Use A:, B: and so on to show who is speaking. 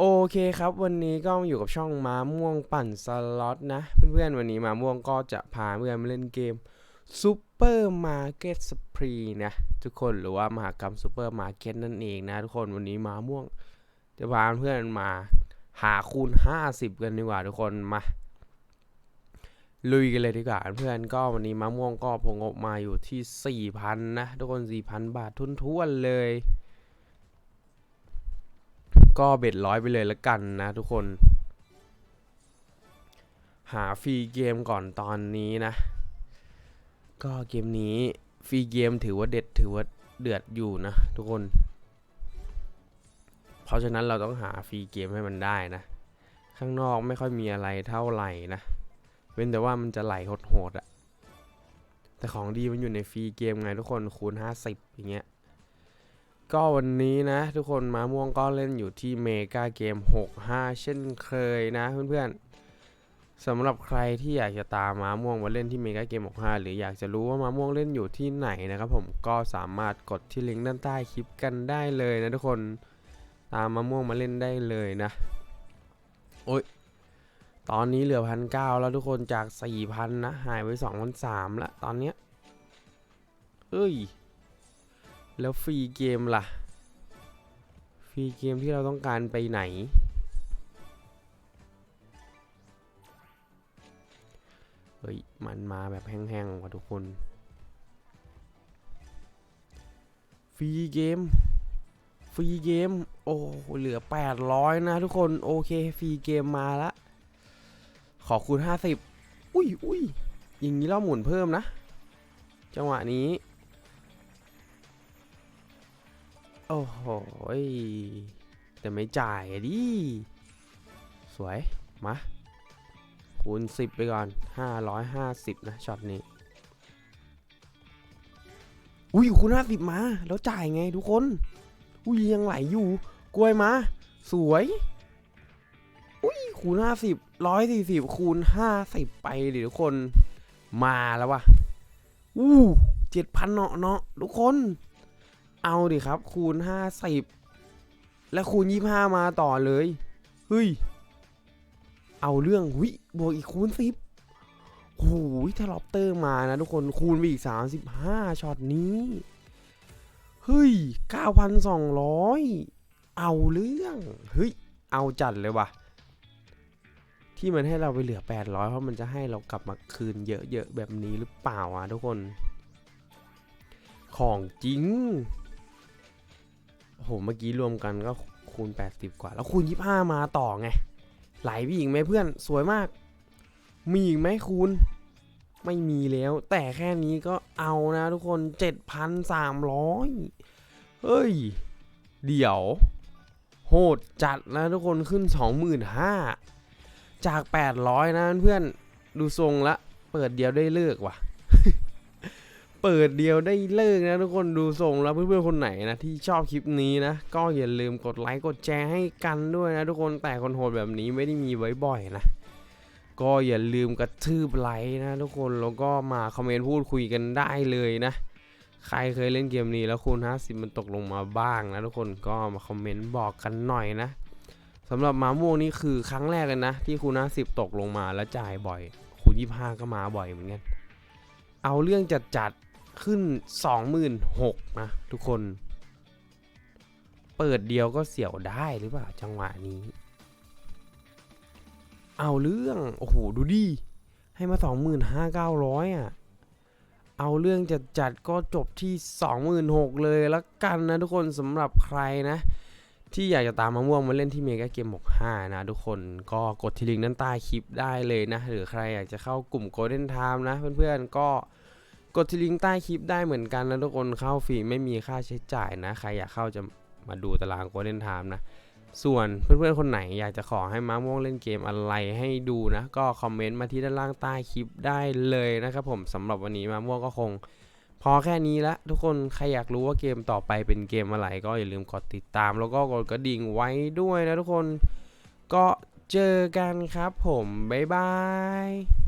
A: โอเคครับ วันนี้ก็อยู่กับช่องม้าม่วงปั่นสล็อตนะ เพื่อนๆ วันนี้ม้าม่วงก็จะพาเพื่อนมาเล่นเกมซูเปอร์มาร์เก็ตสปรีนะ ทุกคนหรือว่ามหากรรมซูเปอร์มาร์เก็ตนั่นเองนะ ทุกคนวันนี้ม้าม่วง จะพาเพื่อนมาหาคูณ 50 กันดีกว่าทุกคนมา ลุยกันเลยดีกว่าเพื่อนก็วันนี้ม้าม่วงก็พงงบมาอยู่ที่ 4,000 นะ ทุกคน 4,000 บาททุนๆเลย ก็เบ็ดร้อยไปเลยละกันนะทุกคน หาฟรีเกมก่อนตอนนี้นะ ก็เกมนี้ฟรีเกมถือว่าเด็ดถือว่าเดือดอยู่นะทุกคน เพราะฉะนั้นเราต้องหาฟรีเกมให้มันได้นะ ข้างนอกไม่ค่อยมีอะไรเท่าไหร่นะ เว้นแต่ว่ามันจะไหลโหดๆอะแต่ของดีมันอยู่ในฟรีเกมไงทุกคนคูณ 50อย่างเงี้ย ก็วันนี้นะ ทุกคนมาม่วงก็เล่นอยู่ที่เมกาเกม 65 เช่นเคยนะเพื่อนๆสำหรับใครที่อยากจะตามมาม่วงมาเล่นที่เมกาเกม 65 หรืออยากจะรู้ว่ามาม่วงเล่นอยู่ที่ไหนนะครับผมก็สามารถกดที่ลิงก์ด้านใต้คลิปกันได้เลยนะทุกคนตามมาม่วงมาเล่นได้เลยนะโอ้ยตอนนี้เหลือพันเก้าแล้วทุกคนจาก 4,000 นะ หายไป2,300ละตอนเนี้ยเอ้ย แล้วฟรีเกมล่ะ ฟรีเกมที่เราต้องการไปไหน เฮ้ย มันมาแบบแห้งๆว่ะทุกคน ฟรีเกม ฟรีเกม โอ้ เหลือ 800 นะทุกคน โอเค ฟรีเกมมาละ ขอคูณ 50 อุ้ยอุ้ยอย่างนี้เราหมุนเพิ่มนะ จังหวะนี้ โอ้โหแต่ไม่จ่ายดิ สวย มา คูณ 10 ไปก่อน 550 นะช็อตนี้ อุ้ยคูณ50 มา แล้วจ่ายไงทุกคน อุ้ยยังไหลอยู่ กล้วยมา สวย อุ้ยคูณ 50 140 คูณ 50 ไปดิทุกคน มาแล้ววะอู้7,000เนาะเนาะทุกคน เอาดิครับ คูณ50และคูณ25มาต่อเลยเฮ้ยเอาเรื่องหุยบวกอีกคูณ10โอ้โหถ้าล็อบเตอร์มานะทุกคนคูณไปอีก35ช็อตนี้เฮ้ย9,200เอาเรื่องเฮ้ยเอาจัดเลยว่ะที่มันให้เราไปเหลือ 800 เพราะมันจะให้เรากลับมาคืนเยอะๆแบบนี้หรือเปล่าอะทุกคน ของจริง โหเมื่อกี้รวมกันก็คูณ 80 กว่า แล้วคูณ 25 มาต่อไง ไหลไปอีกไหมเพื่อนสวยมาก มีอีกไหมคูณ ไม่มีแล้ว แต่แค่นี้ก็เอานะทุกคน 7,300 เฮ้ย เดี๋ยว โหดจัดนะทุกคนขึ้น 25,000 จาก 800 นะเพื่อนดูทรงละ เปิดเดียวได้เลิกว่ะ เปิดเดียวได้เลิกนะทุกคนดูส่งแล้วเพื่อนๆคนไหนนะที่ชอบคลิปนี้นะ ก็อย่าลืมกดไลค์กดแชร์ให้กันด้วยนะทุกคนแต่คนโหดแบบนี้ไม่ได้มีไว้บ่อยนะก็อย่าลืมกระทืบไลค์นะทุกคนแล้วก็มาคอมเมนต์พูดคุยกันได้เลยนะ ใครเคยเล่นเกมนี้แล้วคูณ50มันตกลงมาบ้างนะทุกคนก็มาคอมเมนต์บอกกันหน่อยนะสำหรับมาม่วงนี่คือครั้งแรกเลยนะ ที่คูณ50ตกลงมาแล้วจ่ายบ่อยคูณ25ก็มาบ่อยเหมือนกันเอาเรื่องจัดจัด ขึ้น 26,000นะทุกคน เปิดเดียวก็เสียวได้หรือเปล่าจังหวะนี้ เอาเรื่อง โอ้โห ดูดิ ให้มา 25,900 อะ เอาเรื่องจัดจัดก็จบที่ 26,000 เลยละกันนะทุกคนสำหรับใครนะ ที่อยากจะตามมะม่วงมาเล่นที่เมกาเกม65 นะทุกคนก็กดที่ลิงก์ด้านใต้คลิปได้เลยนะ หรือใครอยากจะเข้ากลุ่ม Golden Time นะเพื่อนๆก็ กดที่ลิงก์ใต้คลิปได้เหมือนกันนะทุกคนเข้าฟรีไม่มีค่าใช้จ่ายนะ ใครอยากเข้าจะมาดูตาราง Golden Time นะ ส่วนเพื่อนๆคนไหนอยากจะขอให้ม้าม่วงเล่นเกมอะไรให้ดูนะ ก็คอมเมนต์มาที่ด้านล่างใต้คลิปได้เลยนะครับผมสำหรับวันนี้ม้าม่วงก็คง พอแค่นี้ละทุกคนใครอยากรู้ว่าเกมต่อไปเป็นเกมอะไรก็อย่าลืมกดติดตาม แล้วก็กดกระดิ่งไว้ด้วยนะทุกคนก็เจอกันครับผมบ๊ายบาย